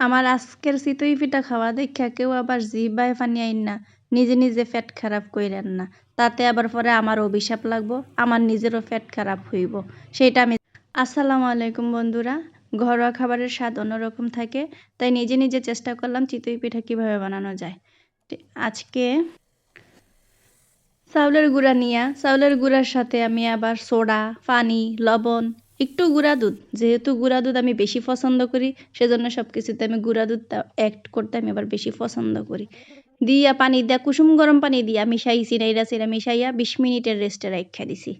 আমার আজকের চিতই পিঠা খাওয়া দেখা কেউ আবার জিবায় পানি আইন না, নিজে নিজে পেট খারাপ কইরেন না। তাতে আবার পরে আমার অভিশাপ লাগবো, আমার নিজেরও পেট খারাপ হইব। সেইটা আমি আসসালামু আলাইকুম বন্ধুরা। ঘরোয়া খাবারের স্বাদ অন্যরকম থাকে, তাই নিজে নিজে চেষ্টা করলাম চিতই পিঠা কীভাবে বানানো যায়। আজকে চাউলের গুঁড়া নিয়ে চাউলের গুঁড়ার সাথে আমি আবার সোডা, পানি, লবণ একটু গুঁড়া দুধ। যেহেতু গুঁড়া দুধ আমি বেশি পছন্দ করি, সেজন্য সব কিছুতে আমি গুঁড়া দুধটা অ্যাড করতে আমি আবার বেশি পছন্দ করি। দিয়া পানি, দিয়া কুসুম গরম পানি দিয়া মিশাইছি, নাইরা সিরা মিশাইয়া বিশ মিনিটের রেস্টে রাখা দিছি।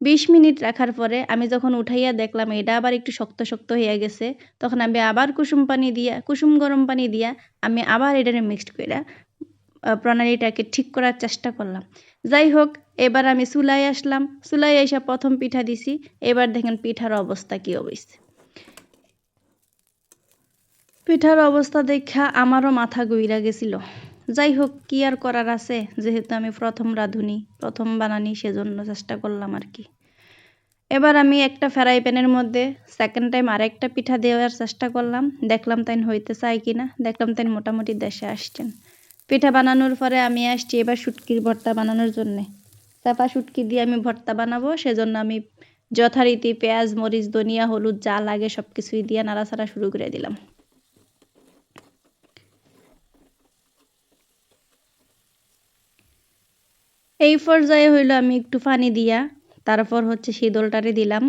বিশ মিনিট রাখার পরে আমি যখন উঠাইয়া দেখলাম এটা আবার একটু শক্ত শক্ত হয়ে গেছে, তখন আমি আবার কুসুম পানি দিয়া, কুসুম গরম পানি দিয়া আমি আবার এটারে মিক্সড করে প্রণালীটাকে ঠিক করার চেষ্টা করলাম। যাই হোক, এবার আমি চুলায় আসলাম। চুলায় এসে প্রথম পিঠা দিছি। এবার দেখেন পিঠার অবস্থা কী অবস্থা। পিঠার অবস্থা দেখা আমারও মাথা গইরা গেছিল। যাই হোক, কি আর করার আছে? যেহেতু আমি প্রথম রাঁধুনি, প্রথম বানানি, সেজন্য চেষ্টা করলাম আর কি। এবার আমি একটা ফ্রাই প্যানের মধ্যে সেকেন্ড টাইম আরেকটা পিঠা দেওয়ার চেষ্টা করলাম। দেখলাম তাই হইতে চাই কিনা। দেখলাম তাই মোটামুটি দেশে আসছেন। পিঠা বানানোর পরে আমি আসছি এবার শুটকির ভর্তা বানানোর জন্যে। চাপা শুটকি দিয়ে আমি ভর্তা বানাবো, সেজন্য আমি যথারীতি পেঁয়াজ, মরিচ, ধনিয়া, হলুদ যা লাগে সব কিছুই দিয়ে নাড়াচাড়া শুরু করে দিলাম। এই পর্যায়ে হইল আমি একটু পানি দিয়া, তারপর হচ্ছে শীতলটারে দিলাম।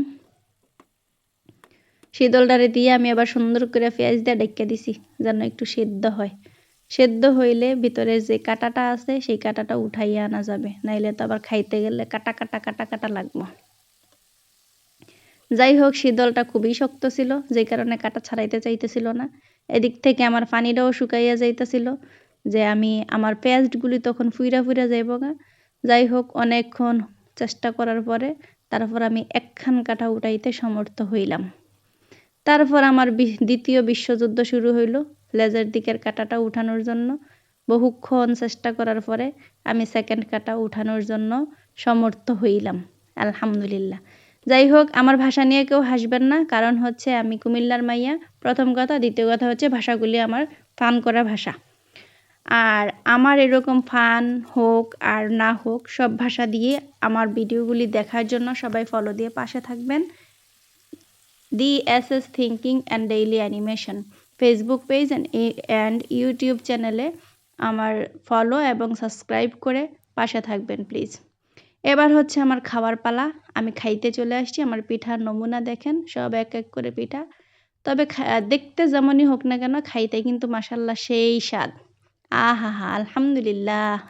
শীতলটারে দিয়ে আমি আবার সুন্দর করে পেঁয়াজ দিয়ে ডেকে দিছি, যেন একটু সেদ্ধ হয়। সেদ্ধ হইলে ভিতরে যে কাটাটা আছে, সেই কাটাটা উঠাইয়া আনা যাবে। নাইলে তো আবার খাইতে গেলে কাটা কাটা কাটা কাটা লাগবো। যাই হোক, শীতলটা খুবই শক্ত ছিল, যে কারণে কাটা ছাড়াইতে চাইতেছিল না। এদিক থেকে আমার পানিটাও শুকাইয়া যাইতেছিল, যে আমি আমার পেঁয়াজগুলি তখন ফুইরা ফুইরা যাইব গা। যাই হোক, অনেকক্ষণ চেষ্টা করার পরে তারপর আমি একখান কাটা উঠাইতে সমর্থ হইলাম। তারপর আমার দ্বিতীয় বিশ্বযুদ্ধ শুরু হইল। লেজের দিকের কাটাটা উঠানোর জন্য। বহুক্ষণ চেষ্টা করার পরে আমি সেকেন্ড কাটা উঠানোর জন্য সমর্থ হইলাম। আলহামদুলিল্লাহ। যাই হোক, আমার ভাষা নিয়ে কেউ হাসবেন না, কারণ হচ্ছে আমি কুমিল্লার মাইয়া। প্রথম কথা, দ্বিতীয় কথা হচ্ছে ভাষাগুলি আমার ফান করা ভাষা। আর আমার এরকম ফান হোক আর না হোক, সব ভাষা দিয়ে আমার ভিডিওগুলি দেখার জন্য সবাই ফলো দিয়ে পাশে থাকবেন। The S S thinking and daily animation Facebook page and YouTube চ্যানেলে আমার ফলো এবং সাবস্ক্রাইব করে পাশে থাকবেন প্লিজ এবার হচ্ছে আমার খাওয়ার পালা। আমি খাইতে চলে আসছি। আমার পিঠার নমুনা দেখেন, সব এক এক করে পিঠা। তবে দেখতে যেমনই হোক না কেন, খাইতে কিন্তু মাসাল্লাহ সেই স্বাদ। আহা হা আলহামদুলিল্লাহ।